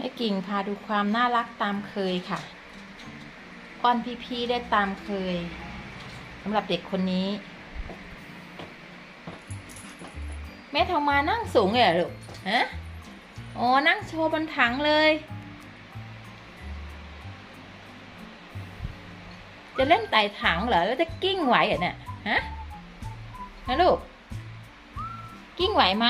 แม่กิ่งพาดูความน่ารักตามเคยค่ะป้อนพี่ๆได้ตามเคยสำหรับเด็กคนนี้ แม่ทองมานั่งสูงเลยเหรอลูกฮะอ๋อนั่งโชว์บนถังเลย จะเล่นไต่ถังเหรอ แล้วจะกิ้งไหวเหรอเนี่ยฮะฮะลูก กิ้งไหวไหม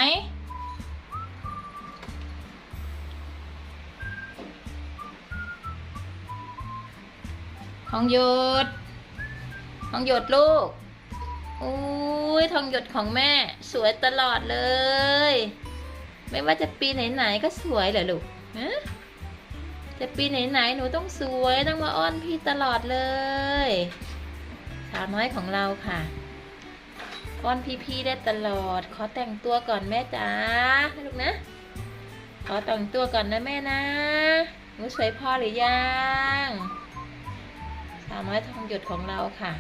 ทองหยดทองหยดลูกอุ้ยทองหยดของแม่ สวยตลอดเลย ไม่ว่าจะปีไหนๆก็สวยเหรอลูกฮะจะปีไหนๆหนูต้องสวยต้องมาอ้อนพี่ตลอดเลย สาวน้อยของเราค่ะอ้อนพี่ๆได้ตลอด ขอแต่งตัวก่อนแม่จ๋าลูกนะ ขอแต่งตัวก่อนนะแม่นะหนูสวยพอหรือยัง สาวน้อยทองหยดของเราค่ะ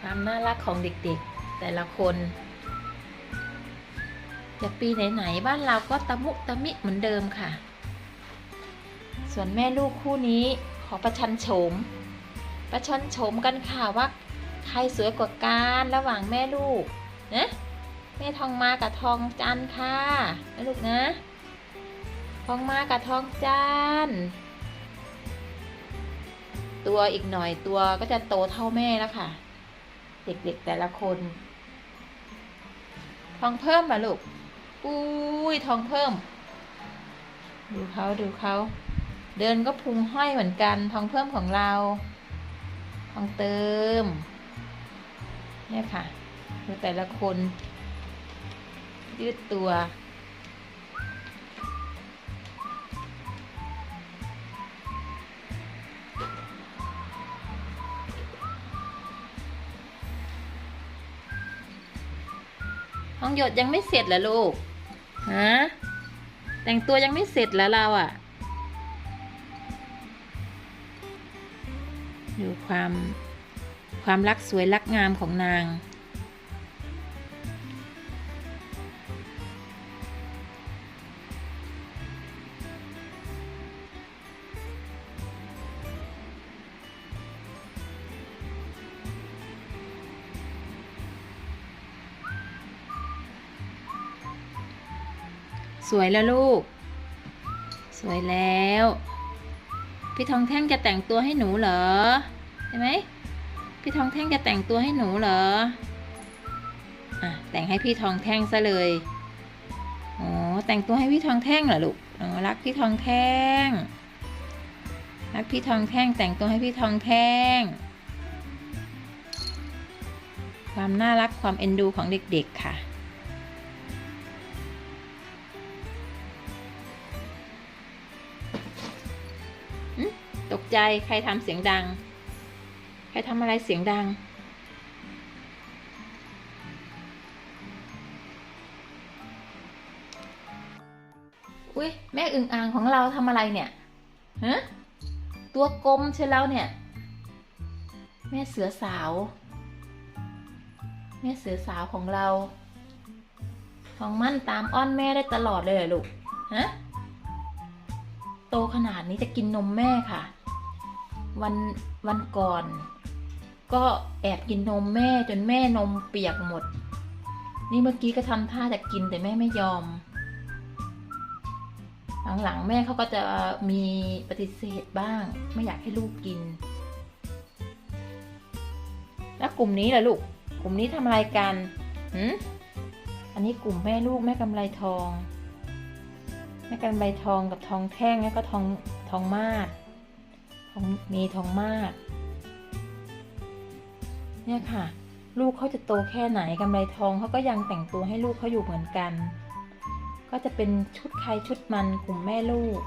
ความน่ารักของเด็กๆ แต่ละคนจะปีไหนๆบ้านเราก็ตะมุตะมิเหมือนเดิมค่ะ ส่วนแม่ลูกคู่นี้ขอประชันโฉม ประชันโฉมกันค่ะว่าใครสวยกว่ากันระหว่างแม่ลูกนะแม่ทองมากับทองจันค่ะแม่ลูกนะ ท้องมากับท้องจันตัวอีกหน่อยตัวก็จะโตเท่าแม่แล้วค่ะ เด็กๆแต่ละคน ทองเพิ่มมาลูกอุ้ยทองเพิ่ม ดูเขาดูเขาเดินก็พุงห้อยเหมือนกัน ทองเพิ่มของเรา ทองเติม เนี่ยค่ะ ดูแต่ละคน ยืดตัว ห้องหยดยังไม่เสร็จเหรอลูก ฮะ แต่งตัวยังไม่เสร็จแล้วเราอะ่ะ ดูความความรักสวยรักงามของนาง สวยแล้วลูก สวยแล้ว พี่ทองแท่งจะแต่งตัวให้หนูเหรอใช่ไหมพี่ทองแท่งจะแต่งตัวให้หนูเหรออะแต่งให้พี่ทองแท่งซะเลยอ๋อแต่งตัวให้พี่ทองแท่งเหรอลูกอ๋อรักพี่ทองแท่งรักพี่ทองแท่งแต่งตัวให้พี่ทองแท่ง ความน่ารักความเอ็นดูของเด็กๆค่ะ ใจใครทำเสียงดัง ใครทำอะไรเสียงดัง อุ้ยแม่อึ่งอ่างของเราทำอะไรเนี่ยฮะตัวกลมใช่แล้วเนี่ย แม่เสือสาว แม่เสือสาวของเราทองมั่นตามอ้อนแม่ได้ตลอดเลยเหรอลูกฮะโตขนาดนี้จะกินนมแม่ค่ะ วันวันก่อน ก็แอบกินนมแม่จนแม่นมเปียกหมด นี่เมื่อกี้ก็ทำท่าจะกินแต่แม่ไม่ยอม หลังๆแม่เขาก็จะมีปฏิเสธบ้าง ไม่อยากให้ลูกกิน แล้วกลุ่มนี้ล่ะลูก กลุ่มนี้ทำอะไรกันหืมอันนี้กลุ่มแม่ลูกแม่กำไรทองแม่กันใบทองกับทองแท่งแล้วก็ทองทองมาดทอง มีทองมาดเนี่ยค่ะ ลูกเขาจะโตแค่ไหนกำไรทองเขาก็ยังแต่งตัวให้ลูกเขาอยู่เหมือนกัน ก็จะเป็นชุดใครชุดมันกลุ่มแม่ลูก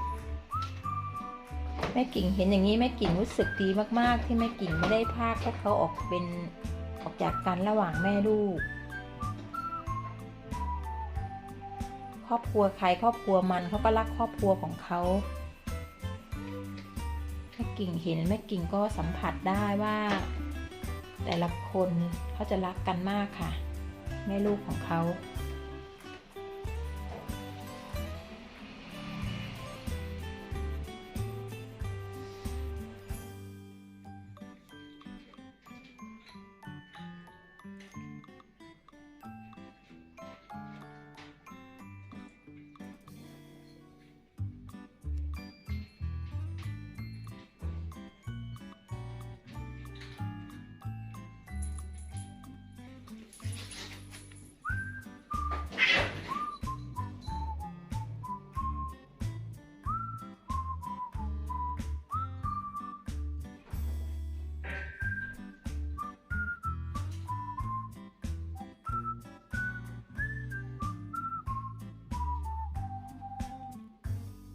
แม่กิ่งเห็นอย่างนี้แม่กิ่งรู้สึกดีมากๆ ที่แม่กิ่งไม่ได้พากให้เขาออกเป็นออกจากกันระหว่างแม่ลูก ครอบครัวใครครอบครัวมันเขาก็รักครอบครัวของเขา แม่กิ่งเห็นแม่กิ่งก็สัมผัสได้ว่า แต่ละคนเขาจะรักกันมากค่ะ แม่ลูกของเขา